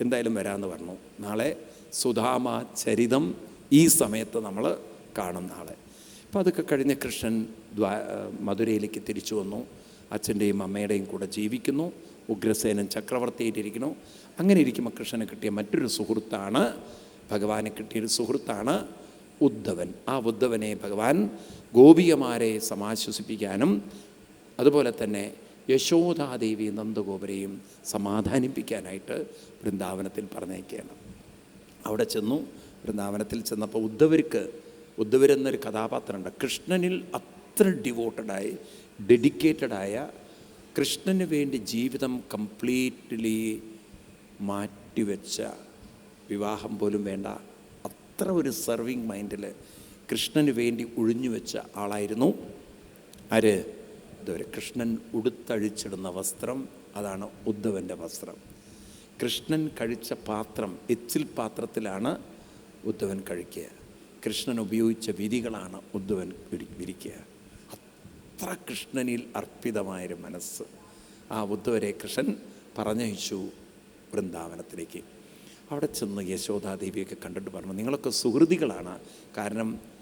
എന്തായാലും വരാമെന്ന് പറഞ്ഞു. നാളെ സുധാമ ചരിതം ഈ സമയത്ത് നമ്മൾ കാണും നാളെ. അപ്പോൾ അതൊക്കെ കഴിഞ്ഞ് കൃഷ്ണൻ ദ്വാ മധുരയിലേക്ക് തിരിച്ചു വന്നു. അച്ഛന്റെയും അമ്മയുടെയും കൂടെ ജീവിക്കുന്നു. ഉഗ്രസേനൻ ചക്രവർത്തിയായിട്ടിരിക്കുന്നു. അങ്ങനെ ഇരിക്കുമ്പോൾ കൃഷ്ണനെ കിട്ടിയ മറ്റൊരു സുഹൃത്താണ് ഭഗവാനെ കിട്ടിയൊരു സുഹൃത്താണ് ഉദ്ധവൻ. ആ ഉദ്ധവനെ ഭഗവാൻ ഗോപികമാരെ സമാശ്വസിപ്പിക്കാനും അതുപോലെ തന്നെ യശോദാദേവി നന്ദഗോപരെയും സമാധാനിപ്പിക്കാനായിട്ട് വൃന്ദാവനത്തിൽ പറഞ്ഞേക്കുകയാണ് അവിടെ ചെന്നു വൃന്ദാവനത്തിൽ ചെന്നപ്പോൾ ഉദ്ധവർക്ക് ഉദ്ധവരെന്നൊരു കഥാപാത്രമുണ്ട്. കൃഷ്ണനിൽ അത്ര ഡിവോട്ടഡായി ഡെഡിക്കേറ്റഡായ കൃഷ്ണന് വേണ്ടി ജീവിതം കംപ്ലീറ്റ്ലി മാറ്റിവെച്ച വിവാഹം പോലും വേണ്ട അത്ര ഒരു സെർവിങ് മൈൻഡിൽ കൃഷ്ണന് വേണ്ടി ഒഴിഞ്ഞു വെച്ച ആളായിരുന്നു ആര്? ഇതുവരെ കൃഷ്ണൻ ഉടുത്തഴിച്ചിടുന്ന വസ്ത്രം അതാണ് ഉദ്ധവന്റെ വസ്ത്രം. കൃഷ്ണൻ കഴിച്ച പാത്രം എച്ചിൽ പാത്രത്തിലാണ് ഉദ്ധവൻ കഴിക്കുക. കൃഷ്ണൻ ഉപയോഗിച്ച വിരികളാണ് ഉദ്ധവൻ വിരി- വിരിക്കുക. അത്ര കൃഷ്ണനിൽ അർപ്പിതമായൊരു മനസ്സ്. ആ ഉദ്ധവരെ കൃഷ്ണൻ പറഞ്ഞയച്ചു വൃന്ദാവനത്തിലേക്ക്. അവിടെ ചെന്ന് യശോദാദേവിയൊക്കെ കണ്ടിട്ട് പറഞ്ഞു നിങ്ങളൊക്കെ സുഹൃതികളാണ്. കാരണം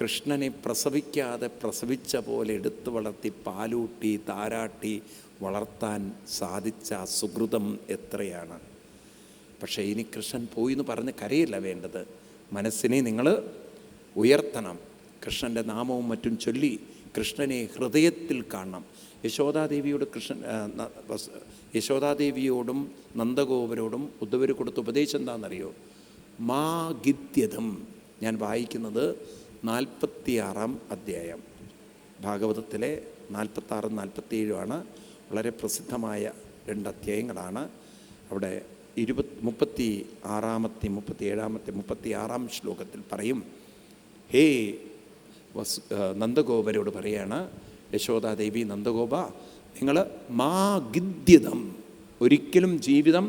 കൃഷ്ണനെ പ്രസവിക്കാതെ പ്രസവിച്ച പോലെ എടുത്തു വളർത്തി പാലൂട്ടി താരാട്ടി വളർത്താൻ സാധിച്ച സുഹൃതം എത്രയാണ്? പക്ഷേ ഇനി കൃഷ്ണൻ പോയി എന്ന് പറഞ്ഞ് കരയില്ല വേണ്ടത്. മനസ്സിനെ നിങ്ങൾ ഉയർത്തണം. കൃഷ്ണന്റെ നാമവും മറ്റും ചൊല്ലി കൃഷ്ണനെ ഹൃദയത്തിൽ കാണണം. യശോദാദേവിയോട് കൃഷ്ണൻ യശോദാദേവിയോടും നന്ദഗോപരോടും ഉദ്ധവർ കൊടുത്ത ഉപദേശം എന്താണെന്നറിയോ? മാ ഗിദ്യതം ഞാൻ വായിക്കുന്നത് നാൽപ്പത്തിയാറാം അധ്യായം. ഭാഗവതത്തിലെ നാൽപ്പത്താറും നാൽപ്പത്തിയേഴുമാണ് വളരെ പ്രസിദ്ധമായ രണ്ട് അധ്യായങ്ങളാണ് അവിടെ ഇരുപത് മുപ്പത്തി ആറാമത്തെ മുപ്പത്തി ഏഴാമത്തെ മുപ്പത്തി ആറാം ശ്ലോകത്തിൽ പറയും ഹേ വസ് നന്ദഗോപരോട് പറയാണ് യശോദാദേവി നന്ദഗോപ നിങ്ങൾ മാ ഗിദ്യതം ഒരിക്കലും ജീവിതം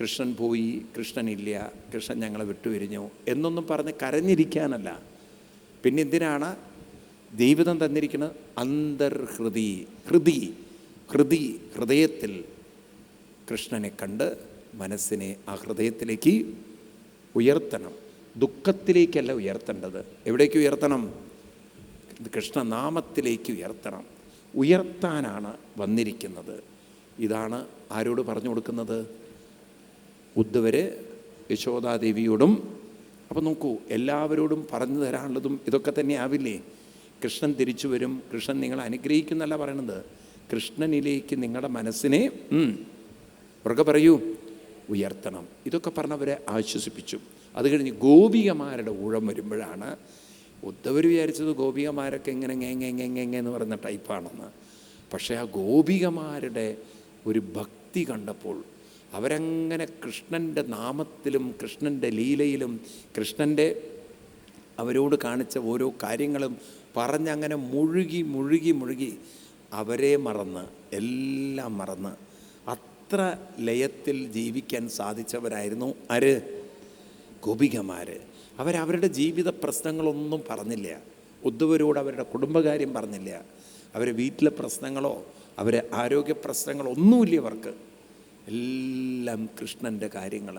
കൃഷ്ണൻ പോയി കൃഷ്ണനില്ല കൃഷ്ണൻ ഞങ്ങളെ വിട്ടുപിരിഞ്ഞു എന്നൊന്നും പറഞ്ഞ് കരഞ്ഞിരിക്കാനല്ല. പിന്നെ എന്തിനാണ് ജീവിതം തന്നിരിക്കുന്നത്? അന്തർഹൃതി ഹൃതി ഹൃതി ഹൃദയത്തിൽ കൃഷ്ണനെ കണ്ട് മനസ്സിനെ ആ ഹൃദയത്തിലേക്ക് ഉയർത്തണം. ദുഃഖത്തിലേക്കല്ല ഉയർത്തേണ്ടത്. എവിടേക്ക് ഉയർത്തണം? കൃഷ്ണനാമത്തിലേക്ക് ഉയർത്തണം. ഉയർത്താനാണ് വന്നിരിക്കുന്നത്. ഇതാണ് ആരോട് പറഞ്ഞു കൊടുക്കുന്നത്? ഉദ്ധവര് യശോദാദേവിയോടും അപ്പോൾ നോക്കൂ എല്ലാവരോടും പറഞ്ഞു തരാനുള്ളതും ഇതൊക്കെ തന്നെ ആവില്ലേ? കൃഷ്ണൻ തിരിച്ചു വരും. കൃഷ്ണൻ നിങ്ങളെ അനുഗ്രഹിക്കുന്നല്ല പറയണത്. കൃഷ്ണനിലേക്ക് നിങ്ങളുടെ മനസ്സിനെ ഉറക്കെ പറയൂ ഉയർത്തണം. ഇതൊക്കെ പറഞ്ഞവരെ ആശ്വസിപ്പിച്ചു. അത് കഴിഞ്ഞ് ഗോപികമാരുടെ ഊഴം വരുമ്പോഴാണ് ഉദ്ധവർ വിചാരിച്ചത് ഗോപികമാരൊക്കെ ഇങ്ങനെ ngeng എന്ന് പറയുന്ന ടൈപ്പാണെന്ന് പക്ഷേ ആ ഗോപികമാരുടെ ഒരു ഭക്തി കണ്ടപ്പോൾ അവരങ്ങനെ കൃഷ്ണന്റെ നാമത്തിലും കൃഷ്ണന്റെ ലീലയിലും കൃഷ്ണന്റെ അവരോട് കാണിച്ച ഓരോ കാര്യങ്ങളും പറഞ്ഞങ്ങനെ മുഴുകി മുഴുകി മുഴുകി അവരെ മറന്ന് എല്ലാം മറന്ന് അത്ര ലയത്തിൽ ജീവിക്കാൻ സാധിച്ചവരായിരുന്നു ആര്? ഗോപികമാർ അവരവരുടെ ജീവിത പ്രശ്നങ്ങളൊന്നും പറഞ്ഞില്ല. ഉദ്ധവരോട് അവരുടെ കുടുംബകാര്യം പറഞ്ഞില്ല. അവരെ വീട്ടിലെ പ്രശ്നങ്ങളോ അവരെ ആരോഗ്യ പ്രശ്നങ്ങളോ ഒന്നുമില്ല അവർക്ക് എല്ലാം കൃഷ്ണന്റെ കാര്യങ്ങൾ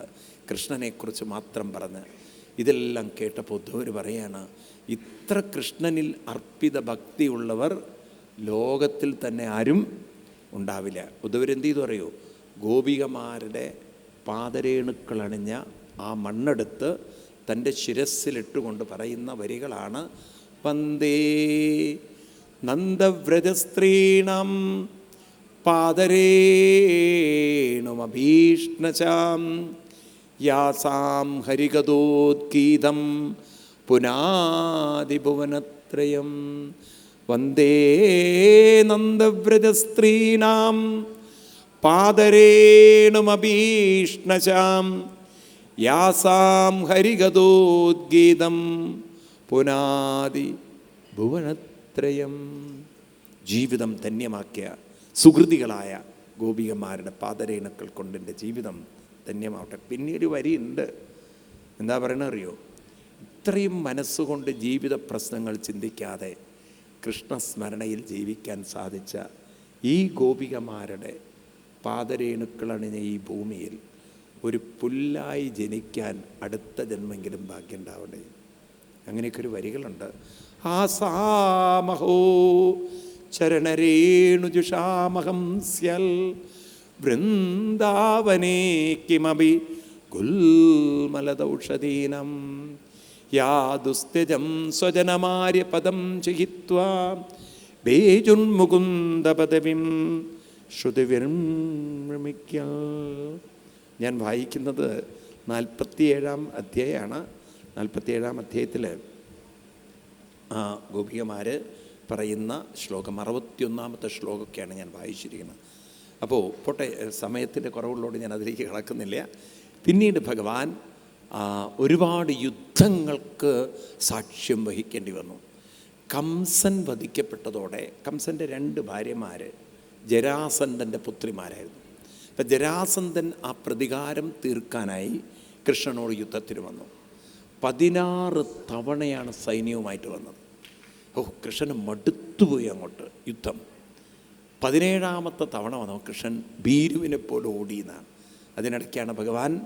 കൃഷ്ണനെക്കുറിച്ച് മാത്രം പറഞ്ഞ് ഇതെല്ലാം കേട്ടപ്പോൾ ഉദ്ധവർ പറയാണ് ഇത്ര കൃഷ്ണനിൽ അർപ്പിത ഭക്തിയുള്ളവർ ലോകത്തിൽ തന്നെ ആരും ഉണ്ടാവില്ല. ഉദ്ധവരെന്ത് ചെയ്തു അറിയോ ഗോപികമാരുടെ പാതരേണുക്കളണിഞ്ഞ ആ മണ്ണെടുത്ത് തന്റെ ശിരസ്സിലിട്ടുകൊണ്ട് പറയുന്ന വരികളാണ് വന്ദേ നന്ദവ്രജസ്ത്രീണം പാദരേണുമഭീഷ്ണചാം യാസാം ഹരിഗതോദ്ഗീതം പുനാദിഭുവനത്രയം. വന്ദേ നന്ദവ്രജസ്ത്രീണാം പാദരേണുമഭീഷ്ണചാം യാസാം ഹരിഗതോദ്ഗീതം പുനാദി ഭുവനത്രയം ജീവിതം ധന്യമാക്കിയ സുഹൃതികളായ ഗോപികമാരുടെ കൊണ്ട് എന്റെ ജീവിതം ധന്യമാവട്ടെ. പിന്നീട് വരിയുണ്ട്. എന്താ പറയണ അറിയോ? ഇത്രയും മനസ്സുകൊണ്ട് ജീവിത പ്രശ്നങ്ങൾ ചിന്തിക്കാതെ കൃഷ്ണസ്മരണയിൽ ജീവിക്കാൻ സാധിച്ച ഈ ഗോപികമാരുടെ പാതരേണുക്കളണിഞ്ഞ ഈ ഭൂമിയിൽ ഒരു പുല്ലായി ജനിക്കാൻ അടുത്ത ജന്മെങ്കിലും ഭാഗ്യം ഉണ്ടാവണ്ടേ അങ്ങനെയൊക്കെ ഒരു വരികളുണ്ട്. ആസാമഹോ ചരണരേണുജുഷാമഹം സ്യൽ വൃന്ദാവനേ കിമപി ഗുൽമലദൗഷധീനം യാദുസ്ത്യജം സ്വജനമാര്യപദം ചിഹിത്വാ ബേജുന്മുകുന്ദപദവിം ശ്രുതിവിർമിക്ക ഞാൻ വായിക്കുന്നത് നാൽപ്പത്തിയേഴാം അധ്യായമാണ് നാൽപ്പത്തിയേഴാം അധ്യായത്തിൽ ആ ഗോപികമാർ പറയുന്ന ശ്ലോകം അറുപത്തിയൊന്നാമത്തെ ശ്ലോകമൊക്കെയാണ് ഞാൻ വായിച്ചിരിക്കുന്നത്. അപ്പോൾ പോട്ടെ സമയത്തിന്റെ കുറവുള്ളതുകൊണ്ട് ഞാൻ അതിലേക്ക് കിടക്കുന്നില്ല. പിന്നീട് ഭഗവാൻ ഒരുപാട് യുദ്ധങ്ങൾക്ക് സാക്ഷ്യം വഹിക്കേണ്ടി വന്നു. കംസൻ വധിക്കപ്പെട്ടതോടെ കംസന്റെ രണ്ട് ഭാര്യമാർ ജരാസന്ധന്റെ പുത്രിമാരായിരുന്നു. അപ്പം ജരാസന്ധൻ ആ പ്രതികാരം തീർക്കാനായി കൃഷ്ണനോട് യുദ്ധത്തിന് വന്നു. പതിനാറ് തവണയാണ് സൈന്യവുമായിട്ട് വന്നത്. ഓ കൃഷ്ണന് മടുത്തുപോയി അങ്ങോട്ട് യുദ്ധം. പതിനേഴാമത്തെ തവണ വന്നു. കൃഷ്ണൻ ഭീരുവിനെ പോലെ ഓടിയെന്നാണ്. അതിനിടയ്ക്കാണ് ഭഗവാൻ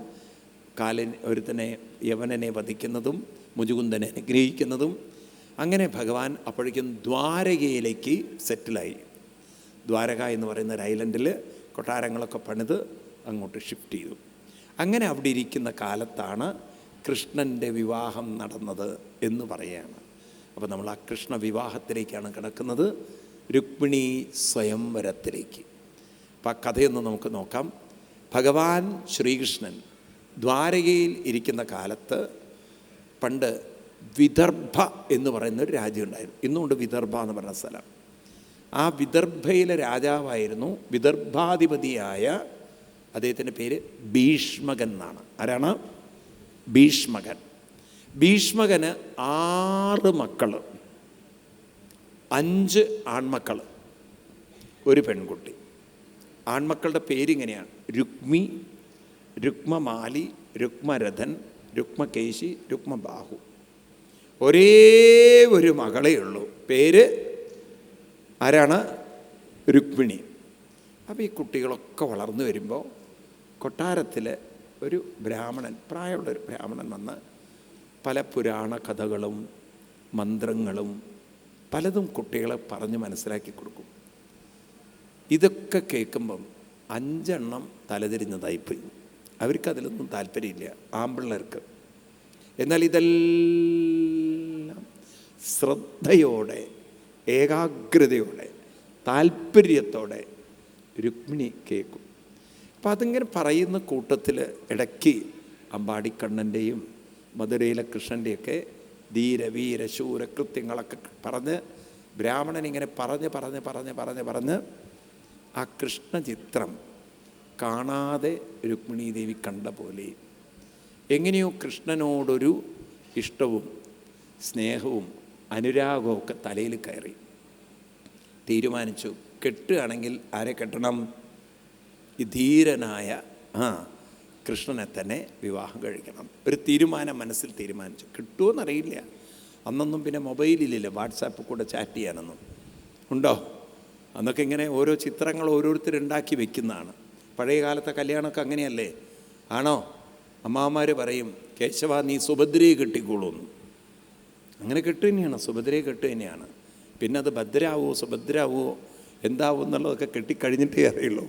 കാലൻ ഒരുത്തനെ യവനനെ വധിക്കുന്നതും മുജുകുന്ദനെ അനുഗ്രഹിക്കുന്നതും. അങ്ങനെ ഭഗവാൻ അപ്പോഴേക്കും ദ്വാരകയിലേക്ക് സെറ്റിലായി. ദ്വാരക എന്ന് പറയുന്ന ഒരു ഐലൻഡിൽ കൊട്ടാരങ്ങളൊക്കെ പണിത് അങ്ങോട്ട് ഷിഫ്റ്റ് ചെയ്തു. അങ്ങനെ അവിടെ ഇരിക്കുന്ന കാലത്താണ് കൃഷ്ണന്റെ വിവാഹം നടന്നത് എന്ന് പറയുകയാണ്. അപ്പോൾ നമ്മൾ ആ കൃഷ്ണ വിവാഹത്തിലേക്കാണ് കിടക്കുന്നത്. രുക്മിണി സ്വയംവരത്തിലേക്ക്. അപ്പം ആ കഥയൊന്ന് നമുക്ക് നോക്കാം. ഭഗവാൻ ശ്രീകൃഷ്ണൻ ദ്വാരകയിൽ ഇരിക്കുന്ന കാലത്ത് പണ്ട് വിദർഭ എന്ന് പറയുന്ന ഒരു രാജ്യം ഉണ്ടായിരുന്നു ഇന്നുകൊണ്ട് വിദർഭ എന്ന് പറഞ്ഞ സ്ഥലം. ആ വിദർഭയിലെ രാജാവായിരുന്നു വിദർഭാധിപതിയായ അദ്ദേഹത്തിന്റെ പേര് ഭീഷ്മകൻ എന്നാണ്. ആരാണ്? ഭീഷ്മകൻ. ഭീഷ്മകന് ആറ് മക്കൾ അഞ്ച് ആൺമക്കൾ ഒരു പെൺകുട്ടി. ആൺമക്കളുടെ പേരിങ്ങനെയാണ്. രുക്മി രുക്മമാലി രുക്മരഥൻ രുക്മകേശി രുക്മബാഹു. ഒരേ ഒരു മകളേ ഉള്ളൂ. പേര് ആരാണ്? രുക്മിണി. അപ്പോൾ ഈ കുട്ടികളൊക്കെ വളർന്നു വരുമ്പോൾ കൊട്ടാരത്തിൽ ഒരു ബ്രാഹ്മണൻ പ്രായമുള്ളൊരു ബ്രാഹ്മണൻ വന്ന് പല പുരാണ കഥകളും മന്ത്രങ്ങളും പലതും കുട്ടികളെ പറഞ്ഞ് മനസ്സിലാക്കി കൊടുക്കും. ഇതൊക്കെ കേൾക്കുമ്പം അഞ്ചെണ്ണം തലതിരിഞ്ഞതായിപ്പോയി. അവർക്ക് അതിലൊന്നും താല്പര്യമില്ല ആമ്പിള്ളേർക്ക്. എന്നാൽ ഇതെല്ലാം ശ്രദ്ധയോടെ ഏകാഗ്രതയോടെ താല്പര്യത്തോടെ രുക്മിണി കേൾക്കും. അപ്പം അതിങ്ങനെ പറയുന്ന കൂട്ടത്തിൽ ഇടയ്ക്ക് അമ്പാടിക്കണ്ണന്റെയും മധുരയിലെ കൃഷ്ണന്റെയൊക്കെ ധീര വീര ശൂര കൃത്യങ്ങളൊക്കെ പറഞ്ഞ് ബ്രാഹ്മണൻ ഇങ്ങനെ പറഞ്ഞ് പറഞ്ഞ് പറഞ്ഞ് പറഞ്ഞ് പറഞ്ഞ് ആ കൃഷ്ണചിത്രം കാണാതെ രുക്മിണി ദേവി കണ്ട പോലെ എങ്ങനെയോ കൃഷ്ണനോടൊരു ഇഷ്ടവും സ്നേഹവും അനുരാഗവും ഒക്കെ തലയിൽ കയറി. തീരുമാനിച്ചു കെട്ടുകയാണെങ്കിൽ ആരെ കെട്ടണം? ഈ ധീരനായ ആ കൃഷ്ണനെ തന്നെ വിവാഹം കഴിക്കണം. ഒരു തീരുമാനം മനസ്സിൽ തീരുമാനിച്ചു. കിട്ടുമെന്നറിയില്ല അന്നൊന്നും പിന്നെ മൊബൈലിലില്ല. വാട്സാപ്പിൽ കൂടെ ചാറ്റ് ചെയ്യാനൊന്നും. ഉണ്ടോ? അന്നൊക്കെ ഇങ്ങനെ ഓരോ ചിത്രങ്ങൾ ഓരോരുത്തരുണ്ടാക്കി വെക്കുന്നതാണ്. പഴയ കാലത്തെ കല്യാണമൊക്കെ അങ്ങനെയല്ലേ? ആണോ? അമ്മാമാർ പറയും കേശവ നീ സുഭദ്രയെ കെട്ടിക്കോളൂന്ന് അങ്ങനെ കെട്ടു തന്നെയാണ്. സുഭദ്രയെ കെട്ടു തന്നെയാണ്. പിന്നെ അത് ഭദ്രാവോ സുഭദ്രാവോ എന്താവോ എന്നുള്ളതൊക്കെ കെട്ടിക്കഴിഞ്ഞിട്ടേ അറിയുള്ളൂ.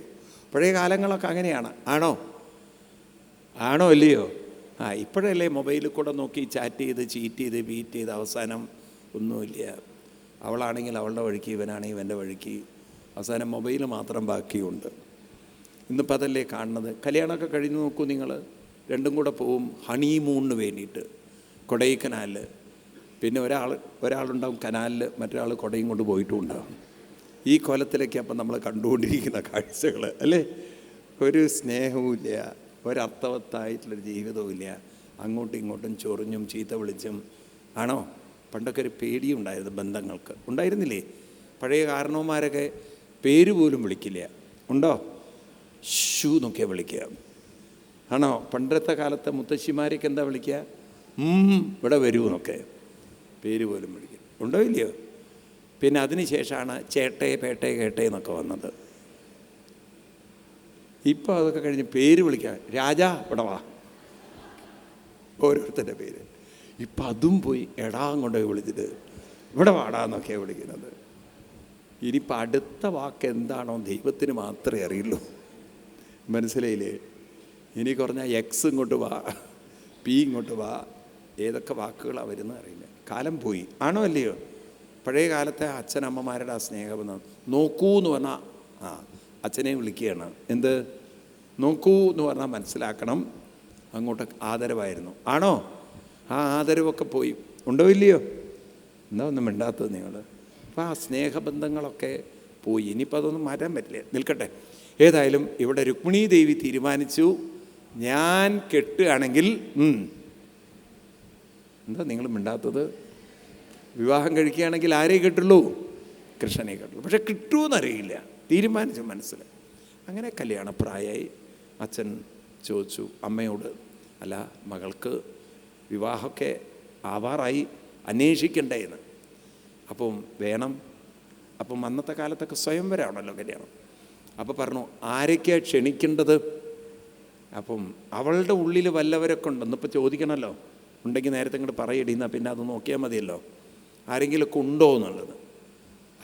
പഴയ കാലങ്ങളൊക്കെ അങ്ങനെയാണ്. ആണോ? ആണോ അല്ലയോ ആ ഇപ്പോഴല്ലേ മൊബൈലിൽ കൂടെ നോക്കി ചാറ്റ് ചെയ്ത് ചീറ്റ് ചെയ്ത് ബീറ്റ് ചെയ്ത് അവസാനം ഒന്നുമില്ല അവളാണെങ്കിൽ അവളുടെ വഴിക്ക് ഇവനാണെങ്കിൽ ഇവന്റെ വഴിക്ക്. അവസാനം മൊബൈൽ മാത്രം ബാക്കിയുണ്ട്. ഇന്നിപ്പോൾ അതല്ലേ കാണുന്നത്? കല്യാണമൊക്കെ കഴിഞ്ഞ് നോക്കൂ നിങ്ങൾ. രണ്ടും കൂടെ പോവും ഹണിമൂണിന് വേണ്ടിയിട്ട്. കൊടൈക്കനാൽ പിന്നെ ഒരാൾ ഒരാളുണ്ടാവും കനാലിൽ മറ്റൊരാൾ കൊടയും കൊണ്ട് പോയിട്ടും ഉണ്ടാവും ഈ കൊലത്തിലൊക്കെ അപ്പം നമ്മൾ കണ്ടുകൊണ്ടിരിക്കുന്ന കാഴ്ചകൾ അല്ലേ? ഒരു സ്നേഹവുമില്ല. ഒരർത്ഥവത്തായിട്ടുള്ളൊരു ജീവിതവും ഇല്ല അങ്ങോട്ടും ഇങ്ങോട്ടും ചൊറിഞ്ഞും ചീത്ത വിളിച്ചും. ആണോ? പണ്ടൊക്കെ ഒരു പേടിയുണ്ടായിരുന്നു ബന്ധങ്ങൾക്ക്. ഉണ്ടായിരുന്നില്ലേ? പഴയ കാരണവന്മാരൊക്കെ പേര് പോലും വിളിക്കില്ല. ഉണ്ടോ? ഷൂ എന്നൊക്കെ വിളിക്കുക. ആണോ? പണ്ടത്തെ കാലത്തെ മുത്തശ്ശിമാരൊക്കെ എന്താ വിളിക്കുക? ഇവിടെ വരൂ എന്നൊക്കെ പേര് പോലും വിളിക്കും. ഉണ്ടോ ഇല്ലയോ? പിന്നെ അതിന് ശേഷമാണ് ചേട്ടയെ പേട്ടയെ കേട്ടേ എന്നൊക്കെ വന്നത്. ഇപ്പോൾ അതൊക്കെ കഴിഞ്ഞ് പേര് വിളിക്കാൻ. രാജാ ഇവിടെ വാ. ഓരോരുത്തരുടെ പേര്. ഇപ്പം അതും പോയി എടാ കൊണ്ടുപോയി വിളിച്ചിട്ട് ഇവിടെ വാടാന്നൊക്കെയാണ് വിളിക്കുന്നത്. ഇനിയിപ്പോൾ അടുത്ത വാക്ക് എന്താണോ ദൈവത്തിന് മാത്രമേ അറിയുള്ളൂ. മനസ്സിലായില്ലേ? ഇനി കുറഞ്ഞാൽ എക്സ് ഇങ്ങോട്ട് വാ പി ഇങ്ങോട്ട് വാ ഏതൊക്കെ വാക്കുകളാണ് വരുന്നത് അറിയില്ല. കാലം പോയി. ആണോ അല്ലയോ? പഴയ കാലത്തെ അച്ഛനമ്മമാരുടെ ആ സ്നേഹം നോക്കൂ എന്ന് പറഞ്ഞാൽ ആ അച്ഛനെ വിളിക്കുകയാണ്. എന്ത്? നോക്കൂ എന്ന് പറഞ്ഞാൽ മനസ്സിലാക്കണം. അങ്ങോട്ട് ആദരവായിരുന്നു. ആണോ? ആ ആദരവൊക്കെ പോയി. ഉണ്ടോ ഇല്ലയോ? എന്താ ഒന്നും മിണ്ടാത്തത് നിങ്ങൾ അപ്പോൾ ആ സ്നേഹബന്ധങ്ങളൊക്കെ പോയി. ഇനിയിപ്പോൾ അതൊന്നും മാറ്റാൻ പറ്റില്ല. നിൽക്കട്ടെ. ഏതായാലും ഇവിടെ രുക്മിണി ദേവി തീരുമാനിച്ചു. ഞാൻ കെട്ടുകയാണെങ്കിൽ എന്താ നിങ്ങൾ മിണ്ടാത്തത്? വിവാഹം കഴിക്കുകയാണെങ്കിൽ ആരെ കിട്ടുള്ളൂ? കൃഷ്ണനെ കിട്ടുള്ളൂ. പക്ഷെ കിട്ടുമെന്നറിയില്ല തീരുമാനിച്ചു മനസ്സിൽ അങ്ങനെ കല്യാണപ്രായമായി അച്ഛൻ ചോദിച്ചു അമ്മയോട് അല്ല മകൾക്ക് വിവാഹമൊക്കെ ആവാറായി അന്വേഷിക്കണ്ടേ എന്ന്. അപ്പം വേണം. അപ്പം അന്നത്തെ കാലത്തൊക്കെ സ്വയംവരമാണല്ലോ കല്യാണം. അപ്പോൾ പറഞ്ഞു ആരൊക്കെയാണ് ക്ഷണിക്കേണ്ടത്? അപ്പം അവളുടെ ഉള്ളിൽ വല്ലവരൊക്കെ ഉണ്ടെന്ന് ഇപ്പോൾ ചോദിക്കണമല്ലോ ഉണ്ടെങ്കിൽ നേരത്തെ ഇങ്ങോട്ട് പറയടി എന്നാൽ പിന്നെ അത് നോക്കിയാൽ മതിയല്ലോ. ആരെങ്കിലുമൊക്കെ ഉണ്ടോ എന്നുള്ളത്.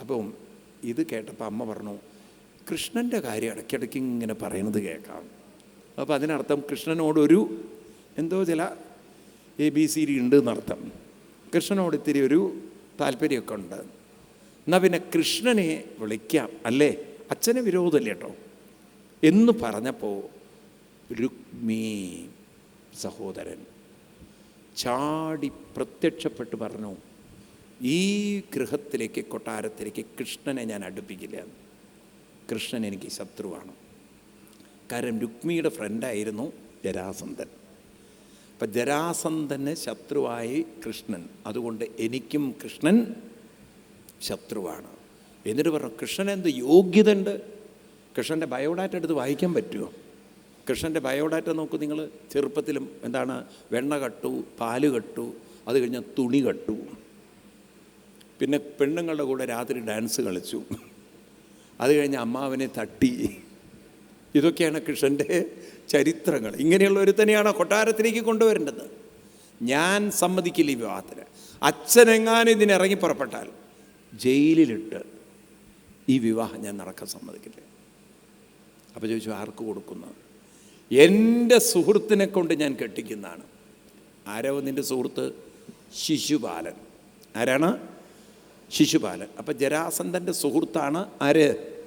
അപ്പം ഇത് കേട്ടപ്പോൾ അമ്മ പറഞ്ഞു കൃഷ്ണന്റെ കാര്യം ഇടയ്ക്കിടയ്ക്ക് ഇങ്ങനെ പറയണത് കേൾക്കാം. അപ്പോൾ അതിനർത്ഥം കൃഷ്ണനോടൊരു എന്തോ ചില എ ബി സി ഡി ഉണ്ട് എന്നർത്ഥം. കൃഷ്ണനോട് ഇത്തിരി ഒരു താല്പര്യമൊക്കെ ഉണ്ട്. എന്നാൽ പിന്നെ കൃഷ്ണനെ വിളിക്കാം അല്ലേ? അച്ഛന് വിരോധമല്ലേ കേട്ടോ. എന്ന് പറഞ്ഞപ്പോൾ രുക്മി സഹോദരൻ ചാടി പ്രത്യക്ഷപ്പെട്ട് പറഞ്ഞു ഈ ഗൃഹത്തിലേക്ക് കൊട്ടാരത്തിലേക്ക് കൃഷ്ണനെ ഞാൻ അടുപ്പിക്കില്ല. കൃഷ്ണൻ എനിക്ക് ശത്രുവാണ്. കാരണം രുക്മിയുടെ ഫ്രണ്ടായിരുന്നു ജരാസന്ധൻ. അപ്പം ജരാസന്ധന് ശത്രുവായി കൃഷ്ണൻ. അതുകൊണ്ട് എനിക്കും കൃഷ്ണൻ ശത്രുവാണ്. എന്നിട്ട് പറഞ്ഞു കൃഷ്ണൻ എന്ത് യോഗ്യത ഉണ്ട് കൃഷ്ണന്റെ ബയോഡാറ്റ എടുത്ത് വായിക്കാൻ പറ്റുമോ കൃഷ്ണന്റെ ബയോഡാറ്റ നോക്കൂ നിങ്ങൾ. ചെറുപ്പത്തിലും എന്താണ് വെണ്ണ കട്ടു പാൽ കട്ടു അത് കഴിഞ്ഞ് തുണി കട്ടു. പിന്നെ പെണ്ണുങ്ങളുടെ കൂടെ രാത്രി ഡാൻസ് കളിച്ചു. അത് കഴിഞ്ഞ് അമ്മാവനെ തട്ടി. ഇതൊക്കെയാണ് കൃഷ്ണന്റെ ചരിത്രങ്ങൾ. ഇങ്ങനെയുള്ള ഒരുത്തനെയാണ് കൊട്ടാരത്തിലേക്ക് കൊണ്ടുവരേണ്ടത്. ഞാൻ സമ്മതിക്കില്ല ഈ വിവാഹത്തിന്. അച്ഛനെങ്ങാനും ഇതിനിറങ്ങി പുറപ്പെട്ടാൽ ജയിലിലിട്ട് ഈ വിവാഹം ഞാൻ നടക്കാൻ സമ്മതിക്കില്ല. അപ്പോൾ ചോദിച്ചു ആർക്ക് കൊടുക്കുന്നു? എന്റെ സുഹൃത്തിനെ കൊണ്ട് ഞാൻ കെട്ടിക്കുന്നതാണ്. ആരോ നിന്റെ സുഹൃത്ത്? ശിശുപാലൻ ആരാണ്? ശിശുപാലൻ അപ്പം ജരാസന്ധന്റെ സുഹൃത്താണ് ആര്?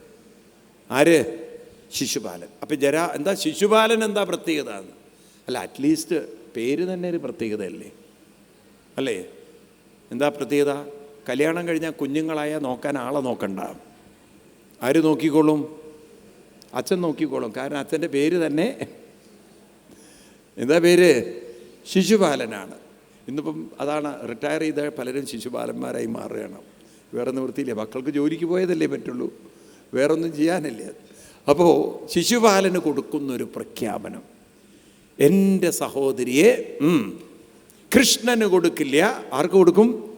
ആര്? ശിശുപാലൻ. അപ്പം ജരാ എന്താ ശിശുപാലൻ എന്താ പ്രത്യേകത? എന്ന് അല്ല അറ്റ്ലീസ്റ്റ് പേര് തന്നെ ഒരു പ്രത്യേകതയല്ലേ? അല്ലേ? എന്താ പ്രത്യേകത? കല്യാണം കഴിഞ്ഞാൽ കുഞ്ഞുങ്ങളായ നോക്കാൻ ആളെ നോക്കണ്ട. ആര് നോക്കിക്കോളും? അച്ഛൻ നോക്കിക്കോളും. കാരണം അച്ഛന്റെ പേര് തന്നെ എന്താ പേര്? ശിശുപാലനാണ്. ഇന്നിപ്പം അതാണ് റിട്ടയർ ചെയ്ത പലരും ശിശുപാലന്മാരായി മാറുകയാണ്. വേറെ നിവൃത്തിയില്ല മക്കൾക്ക് ജോലിക്ക് പോയതല്ലേ പറ്റുള്ളൂ. വേറൊന്നും ചെയ്യാനില്ല. അപ്പോൾ ശിശുപാലന് കൊടുക്കുന്നൊരു പ്രഖ്യാപനം. എന്റെ സഹോദരിയെ കൃഷ്ണന് കൊടുക്കില്ല. ആർക്ക് കൊടുക്കും?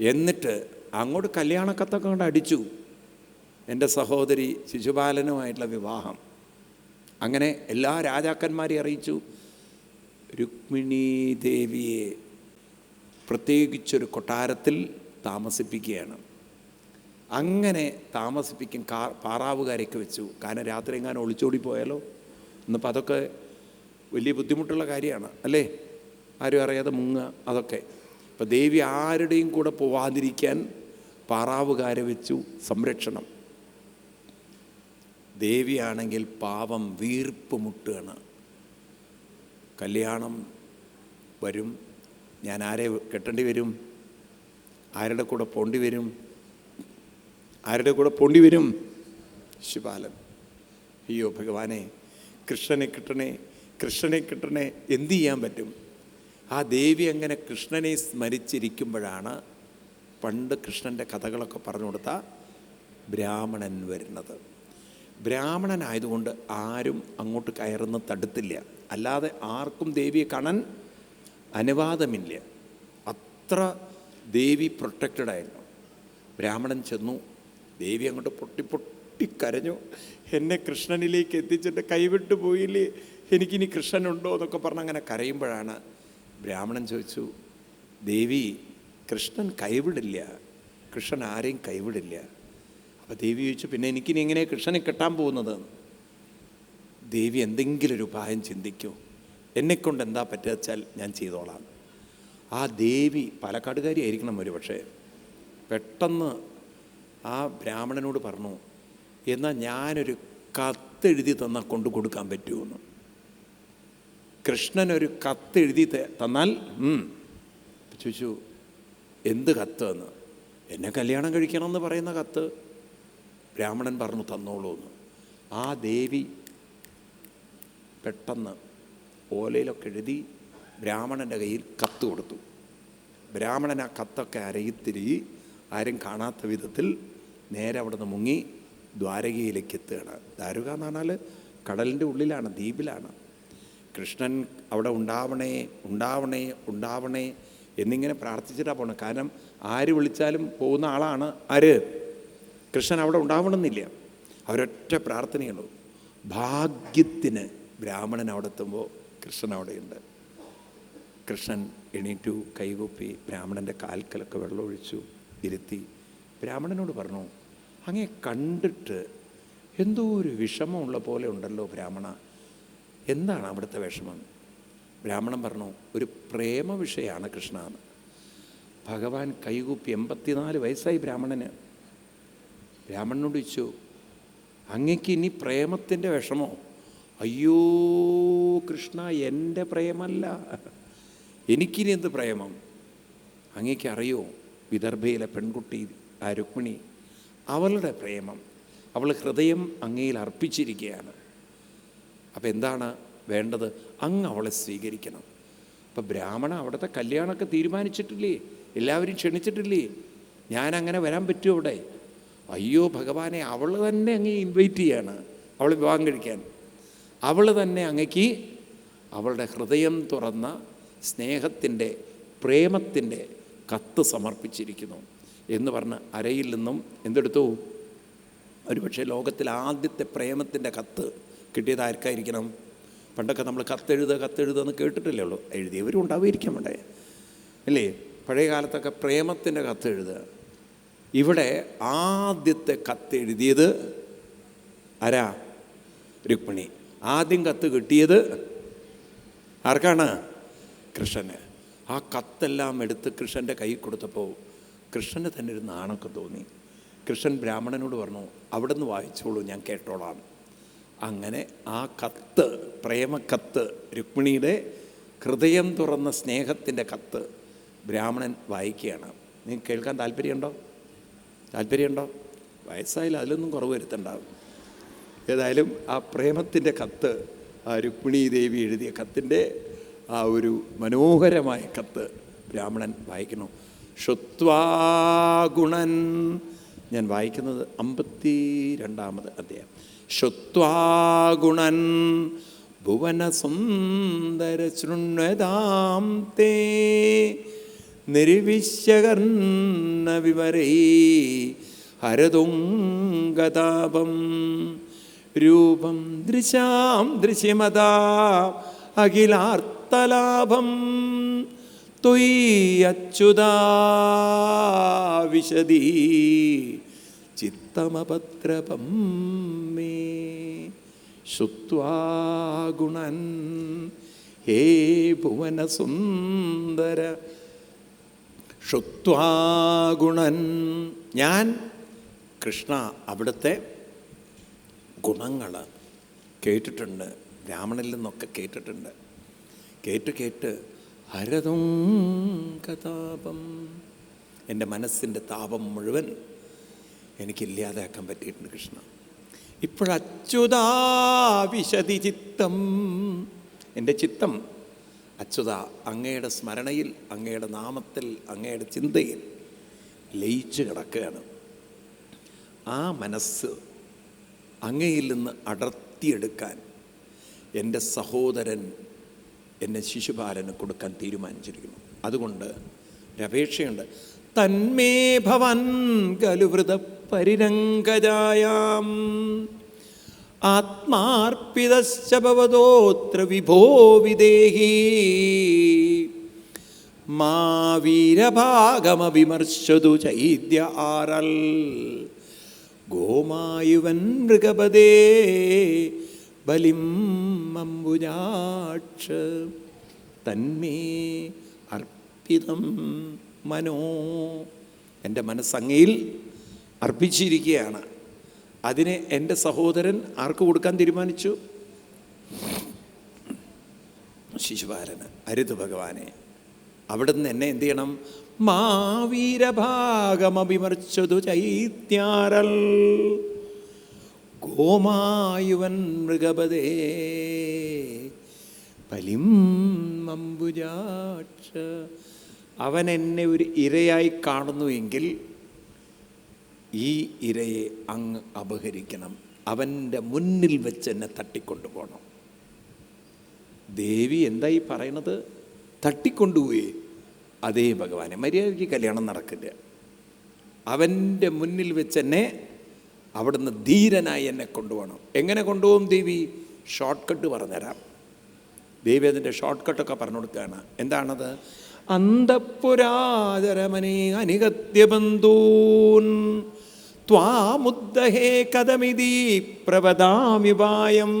എന്നിട്ട് അങ്ങോട്ട് കല്യാണക്കത്തൊക്കെ കൊണ്ട് അടിച്ചു. എന്റെ സഹോദരി ശിശുപാലനുമായിട്ടുള്ള വിവാഹം. അങ്ങനെ എല്ലാ രാജാക്കന്മാരെയും അറിയിച്ചു. രുക്മിണി ദേവിയെ പ്രത്യേകിച്ചൊരു കൊട്ടാരത്തിൽ താമസിപ്പിക്കുകയാണ്. അങ്ങനെ താമസിപ്പിക്കും കാ പാറാവുകാരെയൊക്കെ വെച്ചു. കാരണം രാത്രി എങ്ങാനും ഒളിച്ചോടി പോയാലോ? ഇന്നിപ്പോൾ അതൊക്കെ വലിയ ബുദ്ധിമുട്ടുള്ള കാര്യമാണ് അല്ലേ? ആരും അറിയാതെ മുങ്ങുക അതൊക്കെ. അപ്പോൾ ദേവി ആരുടെയും കൂടെ പോവാതിരിക്കാൻ പാറാവുകാരെ വെച്ചു സംരക്ഷണം. ദേവിയാണെങ്കിൽ പാവം വീർപ്പ് മുട്ടുകയാണ്. കല്യാണം വരും ഞാൻ ആരെ കെട്ടേണ്ടി വരും? ആരുടെ കൂടെ പോണ്ടി വരും? ആരുടെ കൂടെ പോണ്ടി വരും? ശിവാലൻ അയ്യോ ഭഗവാനെ കൃഷ്ണനെ കിട്ടണേ കൃഷ്ണനെ കിട്ടണേ എന്ത് ചെയ്യാൻ പറ്റും? ആ ദേവി അങ്ങനെ കൃഷ്ണനെ സ്മരിച്ചിരിക്കുമ്പോഴാണ് പണ്ട് കൃഷ്ണന്റെ കഥകളൊക്കെ പറഞ്ഞു കൊടുത്ത ബ്രാഹ്മണൻ വരുന്നത്. ബ്രാഹ്മണനായതുകൊണ്ട് ആരും അങ്ങോട്ട് കയറുന്ന തടുത്തില്ല. അല്ലാതെ ആർക്കും ദേവിയെ കാണാൻ അനുവാദമില്ല. അത്ര ദേവി പ്രൊട്ടക്റ്റഡായിരുന്നു. ബ്രാഹ്മണൻ ചെന്നു ദേവി അങ്ങോട്ട് പൊട്ടി പൊട്ടി പൊട്ടിക്കരഞ്ഞു എന്നെ കൃഷ്ണനിലേക്ക് എത്തിച്ചിട്ട് കൈവിട്ടു പോയില്ലേ? എനിക്കിനി കൃഷ്ണനുണ്ടോ? എന്നൊക്കെ പറഞ്ഞ് അങ്ങനെ കരയുമ്പോഴാണ് ബ്രാഹ്മണൻ ചോദിച്ചു ദേവി കൃഷ്ണൻ കൈവിടില്ല. കൃഷ്ണൻ ആരെയും കൈവിടില്ല. അപ്പോൾ ദേവി ചോദിച്ചു പിന്നെ എനിക്കിനി എങ്ങനെ കൃഷ്ണനെ കിട്ടാൻ പോകുന്നത്? ദേവി എന്തെങ്കിലും ഒരു ഉപായം ചിന്തിക്കൂ. എന്നെക്കൊണ്ട് എന്താ പറ്റുക വെച്ചാൽ ഞാൻ ചെയ്തോളാം. ആ ദേവി പാലക്കാടുകാരി ആയിരിക്കണം ഒരു പക്ഷേ പെട്ടെന്ന് ആ ബ്രാഹ്മണനോട് പറഞ്ഞു എന്നാൽ ഞാനൊരു കത്തെഴുതി തന്നാൽ കൊണ്ടു കൊടുക്കാൻ പറ്റുമെന്ന്. കൃഷ്ണനൊരു കത്തെഴുതി തന്നാൽ ചോദിച്ചു എന്ത് കത്ത് എന്ന്? എന്നെ കല്യാണം കഴിക്കണമെന്ന് പറയുന്ന കത്ത്. ബ്രാഹ്മണൻ പറഞ്ഞു തന്നോളൂ എന്ന്. ആ ദേവി പെട്ടെന്ന് ഓലയിലൊക്കെ എഴുതി ബ്രാഹ്മണന്റെ കയ്യിൽ കത്ത് കൊടുത്തു. ബ്രാഹ്മണൻ ആ കത്തൊക്കെ അരയിത്തിരി ആരും കാണാത്ത വിധത്തിൽ നേരെ അവിടെ നിന്ന് മുങ്ങി ദ്വാരകയിലേക്ക് എത്തുകയാണ് ദ്വാരക എന്ന് പറഞ്ഞാൽ കടലിന്റെ ഉള്ളിലാണ് ദ്വീപിലാണ്. കൃഷ്ണൻ അവിടെ ഉണ്ടാവണേ ഉണ്ടാവണേ ഉണ്ടാവണേ എന്നിങ്ങനെ പ്രാർത്ഥിച്ചിട്ടാണ് പോകണം കാരണം ആര് വിളിച്ചാലും പോകുന്ന ആളാണ് ആര്? കൃഷ്ണൻ അവിടെ ഉണ്ടാവണമെന്നില്ല. അവരൊറ്റ പ്രാർത്ഥനയുള്ളൂ. ഭാഗ്യത്തിന് ബ്രാഹ്മണൻ അവിടെ എത്തുമ്പോൾ കൃഷ്ണൻ അവിടെയുണ്ട്. കൃഷ്ണൻ എണീറ്റു കൈകൂപ്പി ബ്രാഹ്മണന്റെ കാൽക്കലൊക്കെ വെള്ളമൊഴിച്ചു ഇരുത്തി ബ്രാഹ്മണനോട് പറഞ്ഞു അങ്ങേ കണ്ടിട്ട് എന്തോ ഒരു വിഷമമുള്ള പോലെ ഉണ്ടല്ലോ ബ്രാഹ്മണ എന്താണ് അവിടുത്തെ വിഷമം? ബ്രാഹ്മണൻ പറഞ്ഞു ഒരു പ്രേമ വിഷയമാണ് കൃഷ്ണ എന്ന്. ഭഗവാൻ കൈകൂപ്പി എൺപത്തിനാല് വയസ്സായി ബ്രാഹ്മണന്. ബ്രാഹ്മണനോട് ചോദിച്ചു അങ്ങക്ക് ഇനി പ്രേമത്തിന്റെ വിഷമോ? അയ്യോ കൃഷ്ണ എന്റെ പ്രേമല്ല. എനിക്കിനി എന്ത് പ്രേമം? അങ്ങേക്ക് അറിയോ വിദർഭയിലെ പെൺകുട്ടി ആ രുക്മിണി അവളുടെ പ്രേമം അവൾ ഹൃദയം അങ്ങയിൽ അർപ്പിച്ചിരിക്കുകയാണ്. അപ്പോൾ എന്താണ് വേണ്ടത്? അങ്ങ് അവളെ സ്വീകരിക്കണം. അപ്പോൾ ബ്രാഹ്മണ അവിടുത്തെ കല്യാണമൊക്കെ തീരുമാനിച്ചിട്ടില്ലേ? എല്ലാവരും ക്ഷണിച്ചിട്ടില്ലേ? ഞാൻ അങ്ങനെ വരാൻ പറ്റുമോ അവിടെ? അയ്യോ ഭഗവാനെ അവൾ തന്നെ അങ്ങ് ഇൻവൈറ്റ് ചെയ്യാണ് അവൾ വിവാഹം കഴിക്കാൻ. അവൾ തന്നെ അങ്ങക്ക് അവളുടെ ഹൃദയം തുറന്ന സ്നേഹത്തിന്റെ പ്രേമത്തിന്റെ കത്ത് സമർപ്പിച്ചിരിക്കുന്നു. എന്ന് പറഞ്ഞ് അരയിൽ നിന്നും എന്തെടുത്തു? ഒരുപക്ഷെ ലോകത്തിൽ ആദ്യത്തെ പ്രേമത്തിന്റെ കത്ത് കിട്ടിയത് ആർക്കായിരിക്കണം? പണ്ടൊക്കെ നമ്മൾ കത്തെഴുതുക കത്തെഴുതുക എന്ന് കേട്ടിട്ടില്ലേ ഉള്ളൂ. എഴുതിയവരും ഉണ്ടാവുമായിരിക്കാം അവിടെ. അല്ലേ? പഴയ കാലത്തൊക്കെ പ്രേമത്തിന്റെ കത്ത് എഴുതുക. ഇവിടെ ആദ്യത്തെ കത്തെഴുതിയത് ആരാ? രുക്മിണി. ആദ്യം കത്ത് കിട്ടിയത് ആർക്കാണ്? കൃഷ്ണന്. ആ കത്തെല്ലാം എടുത്ത് കൃഷ്ണന്റെ കൈ കൊടുത്തപ്പോൾ കൃഷ്ണന് തന്നെ ഒരു നാണൊക്കെ തോന്നി. കൃഷ്ണൻ ബ്രാഹ്മണനോട് പറഞ്ഞു അവിടെ നിന്ന് വായിച്ചോളൂ ഞാൻ കേട്ടോളാം. അങ്ങനെ ആ കത്ത് പ്രേമക്കത്ത് രുക്മിണിയുടെ ഹൃദയം തുറന്ന സ്നേഹത്തിന്റെ കത്ത് ബ്രാഹ്മണൻ വായിക്കുകയാണ്. നിങ്ങൾക്ക് കേൾക്കാൻ താല്പര്യമുണ്ടോ? താല്പര്യമുണ്ടോ? വയസ്സായാലും അതിലൊന്നും കുറവ് വരുത്തണ്ടാവും. ഏതായാലും ആ പ്രേമത്തിന്റെ കത്ത് ആ രുക്മിണി ദേവി എഴുതിയ കത്തിന്റെ ആ ഒരു മനോഹരമായ കത്ത് ബ്രാഹ്മണൻ വായിക്കുന്നു. ഷുത്വാഗുണൻ ഞാൻ വായിക്കുന്നത് അമ്പത്തി രണ്ടാമത് അദ്ദേഹം ഷുത്വാഗുണൻ ഭുവന സുന്ദര ശൃണ്വതാം തേ. നിർവിശ്യകർണ വിവരൈ. ഹരതുംഗതാപം രൂപം ദൃശാം ദൃശ്യമതാ. അഖിലാർത്തലാഭം ത്വയ്യച്യുതാ വിശദീ. ചിത്തമപത്രപം മേ. ഗുണൻ. ഹേ ഭുവനസുന്ദര. ഗുണൻ. ഞാൻ കൃഷ്ണ അവിടുത്തെ ഗുണങ്ങൾ കേട്ടിട്ടുണ്ട്. ബ്രാഹ്മണിൽ നിന്നൊക്കെ കേട്ടിട്ടുണ്ട്. കേട്ട് കേട്ട് ഹരതും കഥാപം. എന്റെ മനസ്സിന്റെ താപം മുഴുവൻ എനിക്കില്ലാതാക്കാൻ പറ്റിയിട്ടുണ്ട് കൃഷ്ണ. ഇപ്പോഴച്യുതാ വിശതി ചിത്തം. എന്റെ ചിത്തം അച്യുത അങ്ങയുടെ സ്മരണയിൽ അങ്ങയുടെ നാമത്തിൽ അങ്ങയുടെ ചിന്തയിൽ ലയിച്ചു കിടക്കുകയാണ്. ആ മനസ്സ് അങ്ങയിൽ നിന്ന് അടർത്തിയെടുക്കാൻ എന്റെ സഹോദരൻ എന്നെ ശിശുപാലന് കൊടുക്കാൻ തീരുമാനിച്ചിരിക്കുന്നു. അതുകൊണ്ട് ഒരപേക്ഷയുണ്ട് തന്മേ ഭവൻ കലുവൃത പരിരംഗജായാം. ആത്മാർപ്പിതശ്ചവതോത്ര വിഭോ വിദേഹി. മാ വീരഭാഗമവിമർശതു ചൈദ്യ ആറൽ. ഗോമായുവൻ മൃഗപദേ ബലിം അംബുജാക്ഷ തന്മേ അർപ്പിതം മനോ. എന്റെ മനസ്സങ്ങയിൽ അർപ്പിച്ചിരിക്കുകയാണ്. അതിനെ എന്റെ സഹോദരൻ ആർക്ക് കൊടുക്കാൻ തീരുമാനിച്ചു? ശിശുപാലന് അരുത് ഭഗവാനെ അവിടുന്ന് എന്നെ എന്ത് ചെയ്യണം? മാവീരഭാഗമഭിമർച്ചതു ചൈത്യാരൽ. ഗോമായുവൻ മൃഗപതേ. പലിം അംബുജാക്ഷ അവൻ എന്നെ ഒരു ഇരയായി കാണുന്നുവെങ്കിൽ ഈ ഇരയെ അങ്ങ് അപഹരിക്കണം. അവന്റെ മുന്നിൽ വെച്ച് എന്നെ തട്ടിക്കൊണ്ടു പോകണം ദേവി എന്തായി പറയണത്? തട്ടിക്കൊണ്ടുപോയി. അതേ ഭഗവാനെ മര്യാദയ്ക്ക് കല്യാണം നടക്കില്ല. അവന്റെ മുന്നിൽ വെച്ച് എന്നെ അവിടുന്ന് ധീരനായി എന്നെ കൊണ്ടുപോകണം. എങ്ങനെ കൊണ്ടുപോകും ദേവി? ഷോർട്ട് കട്ട് പറഞ്ഞുതരാം. ദേവി അതിന്റെ ഷോർട്ട് കട്ടൊക്കെ പറഞ്ഞു കൊടുക്കുകയാണ് എന്താണത്? അന്തപ്പുരാചരമനെ അനികത്യ ത്വാമുദ്ദഹേ കഥമിതി പ്രവദാമിവായം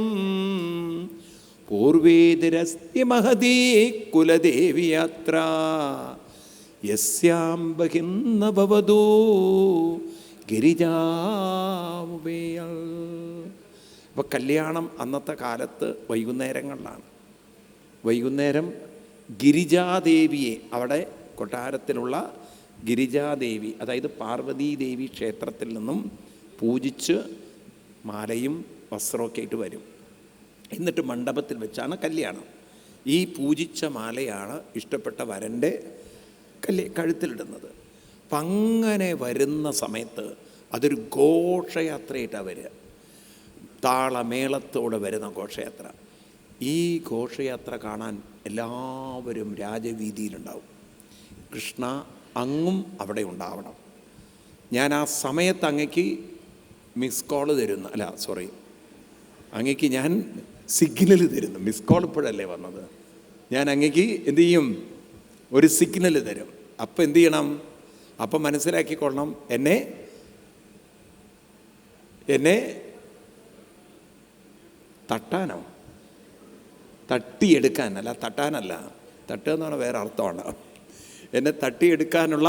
പൂർവേതിരസ്തി മഹതീ കുലദേവി യാത്ര യസ്യാം ബഹിന്ന ഭവതൂ ഗിരിജാമുപേയൽ അപ്പോൾ കല്യാണം അന്നത്തെ കാലത്ത് വൈകുന്നേരങ്ങളിലാണ്. വൈകുന്നേരം ഗിരിജാദേവിയെ അവിടെ കൊട്ടാരത്തിലുള്ള ഗിരിജാദേവി അതായത് പാർവതീദേവി ക്ഷേത്രത്തിൽ നിന്നും പൂജിച്ച് മാലയും വസ്ത്രമൊക്കെ ആയിട്ട് വരും. എന്നിട്ട് മണ്ഡപത്തിൽ വെച്ചാണ് കല്യാണം. ഈ പൂജിച്ച മാലയാണ് ഇഷ്ടപ്പെട്ട വരന്റെ കല്യ കഴുത്തിലിടുന്നത്. അപ്പം അങ്ങനെ വരുന്ന സമയത്ത് അതൊരു ഘോഷയാത്രയായിട്ടാണ് വരിക. താളമേളത്തോടെ വരുന്ന ഘോഷയാത്ര. ഈ ഘോഷയാത്ര കാണാൻ എല്ലാവരും രാജവീതിയിലുണ്ടാവും. കൃഷ്ണ അങ്ങും അവിടെ ഉണ്ടാവണം. ഞാൻ ആ സമയത്ത് അങ്ങക്ക് മിസ് കോൾ തരുന്നു. അല്ല സോറി അങ്ങക്ക് ഞാൻ സിഗ്നൽ തരുന്നു. മിസ് കോൾ ഇപ്പോഴല്ലേ വന്നത്? ഞാൻ അങ്ങക്ക് എന്ത് ചെയ്യും? ഒരു സിഗ്നൽ തരും. അപ്പം എന്ത് ചെയ്യണം? അപ്പം മനസ്സിലാക്കിക്കൊള്ളണം എന്നെ? എന്നെ തട്ടാനോ? തട്ടിയെടുക്കാനല്ല തട്ടാനല്ല. തട്ടുക എന്ന് പറഞ്ഞാൽ വേറെ അർത്ഥമാണ്. എന്നെ തട്ടിയെടുക്കാനുള്ള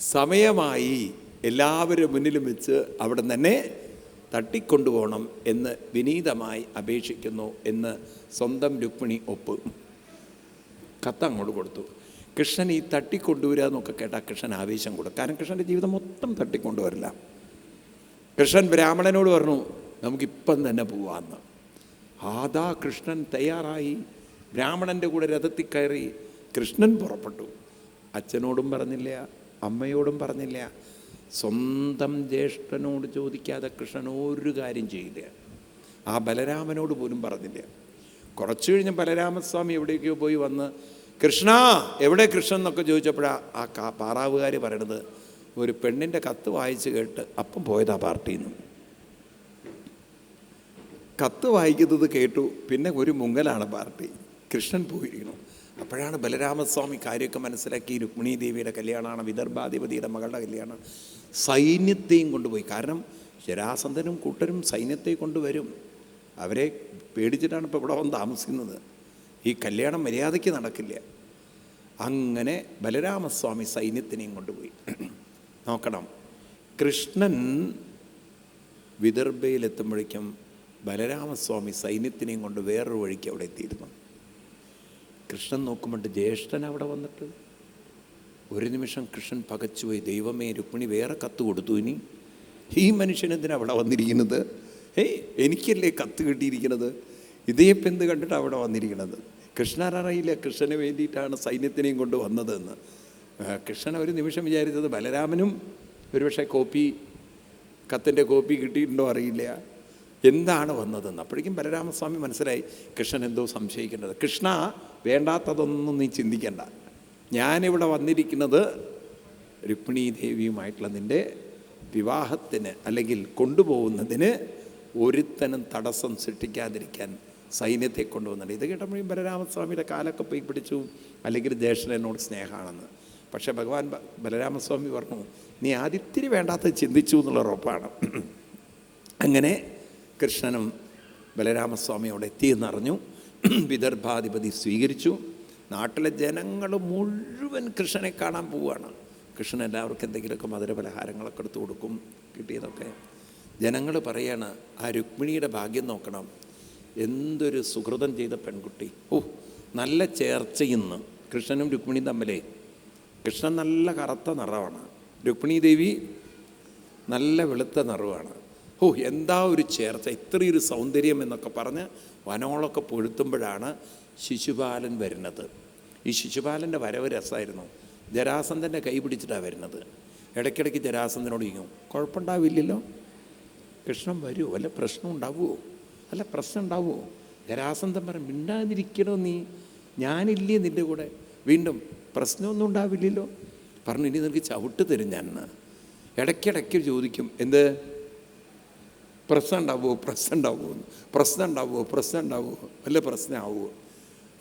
സമയമായി എല്ലാവരും മുന്നിലും വെച്ച് അവിടെ തന്നെ തട്ടിക്കൊണ്ടുപോകണം എന്ന് വിനീതമായി അപേക്ഷിക്കുന്നു എന്ന് സ്വന്തം രുക്മിണി ഒപ്പ് കത്ത് അങ്ങോട്ട് കൊടുത്തു. കൃഷ്ണൻ ഈ തട്ടിക്കൊണ്ടുവരിക എന്നൊക്കെ കേട്ടാൽ കൃഷ്ണൻ ആവേശം കൊടുക്കും കാരണം കൃഷ്ണന്റെ ജീവിതം മൊത്തം തട്ടിക്കൊണ്ടുവരില്ല. കൃഷ്ണൻ ബ്രാഹ്മണനോട് പറഞ്ഞു നമുക്കിപ്പം തന്നെ പോവാമെന്ന് ആദാ കൃഷ്ണൻ തയ്യാറായി. ബ്രാഹ്മണന്റെ കൂടെ രഥത്തിൽ കയറി കൃഷ്ണൻ പുറപ്പെട്ടു. അച്ഛനോടും പറഞ്ഞില്ല അമ്മയോടും പറഞ്ഞില്ല. സ്വന്തം ജ്യേഷ്ഠനോട് ചോദിക്കാതെ കൃഷ്ണൻ ഒരു കാര്യം ചെയ്യില്ല. ആ ബലരാമനോട് പോലും പറഞ്ഞില്ല. കുറച്ചു കഴിഞ്ഞ് ബലരാമസ്വാമി എവിടേക്കോ പോയി വന്ന് കൃഷ്ണ എവിടെ കൃഷ്ണൻ എന്നൊക്കെ ചോദിച്ചപ്പോഴാണ് ആ കാ പാറാവുകാർ പറയണത് ഒരു പെണ്ണിന്റെ കത്ത് വായിച്ച് കേട്ട് അപ്പം പോയതാ പാർട്ടിയിൽ നിന്ന് കത്ത് വായിക്കുന്നത് കേട്ടു പിന്നെ ഒരു മുങ്ങലാണ് പാർട്ടി. കൃഷ്ണൻ പോയിരിക്കുന്നു. അപ്പോഴാണ് ബലരാമസ്വാമി കാര്യമൊക്കെ മനസ്സിലാക്കി രുക്മിണി ദേവിയുടെ കല്യാണമാണ് വിദർഭാധിപതിയുടെ മകളുടെ കല്യാണം. സൈന്യത്തെയും കൊണ്ടുപോയി. കാരണം ജരാസന്ധനും കൂട്ടരും സൈന്യത്തെ കൊണ്ടുവരും. അവരെ പേടിച്ചിട്ടാണ് ഇപ്പോൾ ഇവിടെ വന്ന് താമസിക്കുന്നത്. ഈ കല്യാണം മര്യാദയ്ക്ക് നടക്കില്ല. അങ്ങനെ ബലരാമസ്വാമി സൈന്യത്തിനെയും കൊണ്ടുപോയി. നോക്കണം. കൃഷ്ണൻ വിദർഭയിലെത്തുമ്പോഴേക്കും ബലരാമസ്വാമി സൈന്യത്തിനെയും കൊണ്ട് വേറൊരു വഴിക്ക് അവിടെ എത്തിയിരുന്നു. കൃഷ്ണൻ നോക്കുമ്പോൾ ജ്യേഷ്ഠൻ അവിടെ വന്നിട്ട് ഒരു നിമിഷം കൃഷ്ണൻ പകച്ചുപോയി ദൈവമേ രുക്മിണി വേറെ കത്ത് കൊടുത്തു ഇനി. ഈ മനുഷ്യൻ എന്തിനാ അവിടെ വന്നിരിക്കുന്നത്? ഏയ് എനിക്കല്ലേ കത്ത് കിട്ടിയിരിക്കുന്നത്? ഇതേപ്പെന്ത് കണ്ടിട്ട് അവിടെ വന്നിരിക്കുന്നത്? കൃഷ്ണനറിയില്ല കൃഷ്ണന് വേണ്ടിയിട്ടാണ് സൈന്യത്തിനെയും കൊണ്ട് വന്നതെന്ന്. കൃഷ്ണൻ ഒരു നിമിഷം വിചാരിച്ചത് ബലരാമനും ഒരുപക്ഷെ കോപ്പി കത്തിന്റെ കോപ്പി കിട്ടിയിട്ടുണ്ടോ അറിയില്ല. എന്താണ് വന്നതെന്ന്? അപ്പോഴേക്കും ബലരാമസ്വാമി മനസ്സിലായി കൃഷ്ണൻ എന്തോ സംശയിക്കേണ്ടത്. കൃഷ്ണ വേണ്ടാത്തതൊന്നും നീ ചിന്തിക്കേണ്ട. ഞാനിവിടെ വന്നിരിക്കുന്നത് രുക്മിണീ ദേവിയുമായിട്ടുള്ള നിന്റെ വിവാഹത്തിന് അല്ലെങ്കിൽ കൊണ്ടുപോകുന്നതിന് ഒരുത്തനും തടസ്സം സൃഷ്ടിക്കാതിരിക്കാൻ സൈന്യത്തെ കൊണ്ടുവന്നുണ്ട് ഇത് കേട്ടപ്പോഴും ബലരാമസ്വാമിയുടെ കാലൊക്കെ പോയി പിടിച്ചു. അല്ലെങ്കിൽ ദേശനോട് സ്നേഹമാണെന്ന്. പക്ഷേ ഭഗവാൻ ബലരാമസ്വാമി പറഞ്ഞു നീ ആദിത്തിരി വേണ്ടാത്ത ചിന്തിച്ചു എന്നുള്ള ഉറപ്പാണ്. അങ്ങനെ കൃഷ്ണനും ബലരാമസ്വാമിയോട് എത്തിയെന്നറിഞ്ഞു വിദർഭാധിപതി സ്വീകരിച്ചു. നാട്ടിലെ ജനങ്ങൾ മുഴുവൻ കൃഷ്ണനെ കാണാൻ പോവുകയാണ്. കൃഷ്ണൻ എല്ലാവർക്കും എന്തെങ്കിലുമൊക്കെ മധുര പലഹാരങ്ങളൊക്കെ എടുത്തു കൊടുക്കും കിട്ടിയതൊക്കെ. ജനങ്ങൾ പറയാണ് ആ രുക്മിണിയുടെ ഭാഗ്യം നോക്കണം. എന്തൊരു സുഹൃതം ചെയ്ത പെൺകുട്ടി. ഓ. നല്ല ചേർച്ചയിന്ന് കൃഷ്ണനും രുക്മിണിയും തമ്മിലേ. കൃഷ്ണൻ നല്ല കറുത്ത നിറമാണ് രുക്മിണി ദേവി നല്ല വെളുത്ത നിറവാണ്. ഓ എന്താ ഒരു ചേർച്ച? ഇത്രയൊരു സൗന്ദര്യം എന്നൊക്കെ പറഞ്ഞ് വനോളൊക്കെ പൊഴുത്തുമ്പോഴാണ് ശിശുപാലൻ വരുന്നത്. ഈ ശിശുപാലന്റെ വരവ് രസമായിരുന്നു ജരാസന്ധന്റെ കൈ പിടിച്ചിട്ടാണ് വരുന്നത്. ഇടയ്ക്കിടയ്ക്ക് ജരാസന്ധനോട് ഇങ്ങും കുഴപ്പമുണ്ടാവില്ലല്ലോ? കൃഷ്ണൻ വരുമോ വല്ല പ്രശ്നം ഉണ്ടാവുമോ അല്ല പ്രശ്നം ഉണ്ടാവുമോ ജരാസന്ധം പറയും മിണ്ടാതിരിക്കണോ നീ? ഞാനില്ലേ നിന്റെ കൂടെ? വീണ്ടും പ്രശ്നമൊന്നും ഉണ്ടാവില്ലല്ലോ. പറഞ്ഞു ഇനി നിനക്ക് ചവിട്ട് തരും ഞാൻ ഇടയ്ക്കിടയ്ക്ക് ചോദിക്കും എന്ത്? പ്രശ്നം ഉണ്ടാവുമോ പ്രശ്നം ഉണ്ടാവുമോ. പ്രശ്നം ഉണ്ടാവുമോ പ്രശ്നം ഉണ്ടാവുമോ വല്ല പ്രശ്നമാവുമോ?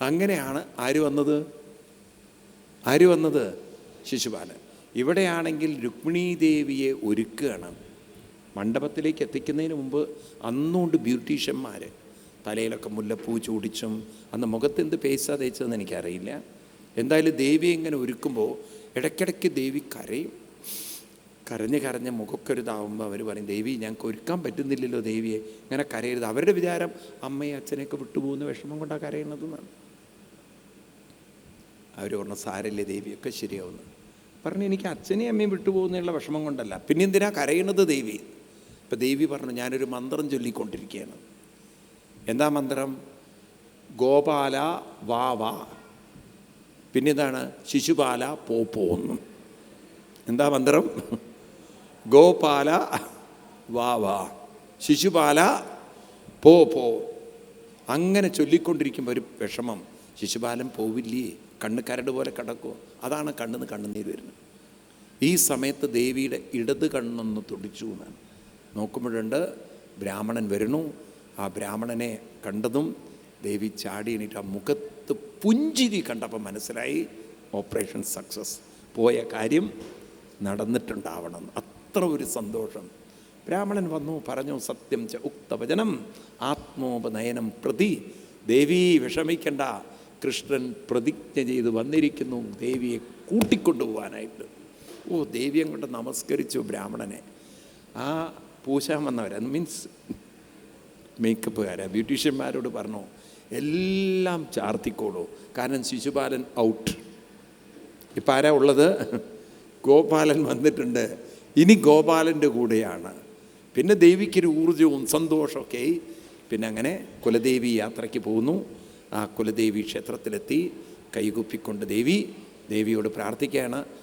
അങ്ങനെയാണ് ആര് വന്നത്? ആര് വന്നത്? ശിശുപാലൻ. ഇവിടെയാണെങ്കിൽ രുക്മിണീദേവിയെ ഒരുക്കുകയാണ്. മണ്ഡപത്തിലേക്ക് എത്തിക്കുന്നതിന് മുമ്പ് അന്നുകൊണ്ട് ബ്യൂട്ടീഷ്യന്മാർ തലയിലൊക്കെ മുല്ലപ്പൂ ചൂടിച്ചും അന്ന് മുഖത്ത് എന്ത് പേസാ തേച്ചതെന്ന് എനിക്കറിയില്ല. എന്തായാലും ദേവി ഇങ്ങനെ ഒരുക്കുമ്പോൾ ഇടയ്ക്കിടയ്ക്ക് ദേവി കരയും. കരഞ്ഞ് കരഞ്ഞ് മുഖമൊക്കെ ഒരു അവർ പറയും ദേവി ഞങ്ങൾക്ക് ഒരുക്കാൻ പറ്റുന്നില്ലല്ലോ ദേവിയെ. ഇങ്ങനെ കരയരുത്. അവരുടെ വിചാരം അമ്മയും അച്ഛനെയൊക്കെ വിട്ടുപോകുന്ന വിഷമം കൊണ്ടാണ് കരയണതെന്നാണ് അവർ പറഞ്ഞ സാരല്ലേ ദേവിയൊക്കെ ശരിയാവുന്നു. പറഞ്ഞു എനിക്ക് അച്ഛനെയും അമ്മയും വിട്ടുപോകുന്നതിനുള്ള വിഷമം കൊണ്ടല്ല. പിന്നെ എന്തിനാ കരയണത് ദേവി? ഇപ്പം ദേവി പറഞ്ഞു ഞാനൊരു മന്ത്രം ചൊല്ലിക്കൊണ്ടിരിക്കുകയാണ്. എന്താ മന്ത്രം? ഗോപാല വാ വാ. പിന്നെന്താണ്? ശിശുപാല പോ പോന്നും എന്താ മന്ത്രം? ഗോപാല വാ വാ. ശിശുപാല പോ പോ. അങ്ങനെ ചൊല്ലിക്കൊണ്ടിരിക്കുമ്പോൾ ഒരു വിഷമം. ശിശുപാലൻ പോവില്ലേ? കണ്ണ് കരട് പോലെ കിടക്കുമോ അതാണ് കണ്ണിന്ന് കണ്ണുനീര് വരുന്നത്. ഈ സമയത്ത് ദേവിയുടെ ഇടത് കണ്ണൊന്ന് തുടിച്ചു എന്നാണ്. നോക്കുമ്പോഴുണ്ട്. ബ്രാഹ്മണൻ വരുന്നു. ആ ബ്രാഹ്മണനെ കണ്ടതും ദേവി ചാടി എണീറ്റ് ആ മുഖത്ത് പുഞ്ചിരി കണ്ടപ്പോൾ മനസ്സിലായി. Operation success. പോയ കാര്യം നടന്നിട്ടുണ്ടാവണം. അത്ര ഒരു സന്തോഷം. ബ്രാഹ്മണൻ വന്നു പറഞ്ഞു സത്യം ച ഉക്തവചനം. ആത്മോപനയനം പ്രതി. ദേവി വിഷമിക്കണ്ട. കൃഷ്ണൻ പ്രതിജ്ഞ ചെയ്ത് വന്നിരിക്കുന്നു. ദേവിയെ കൂട്ടിക്കൊണ്ടുപോകാനായിട്ട് ഓ ദേവി അങ്ങോട്ട് നമസ്കരിച്ചു ബ്രാഹ്മണനെ. ആ പൂശാൻ വന്നവരാണ് മീൻസ് മേക്കപ്പുകാരാ ബ്യൂട്ടീഷ്യന്മാരോട് പറഞ്ഞു എല്ലാം ചാർത്തിക്കോളൂ. കാരണം ശിശുപാലൻ ഔട്ട് ഇപ്പം ആരാ ഉള്ളത്? ഗോപാലൻ വന്നിട്ടുണ്ട്. ഇനി ഗോപാലന്റെ കൂടെയാണ്. പിന്നെ ദേവിക്കൊരു ഊർജവും സന്തോഷമൊക്കെ. പിന്നെ അങ്ങനെ കുലദേവി യാത്രയ്ക്ക് പോകുന്നു. ആ കുലദേവി ക്ഷേത്രത്തിലെത്തി. കൈകുപ്പിക്കൊണ്ട് ദേവി ദേവിയോട് പ്രാർത്ഥിക്കുകയാണ്.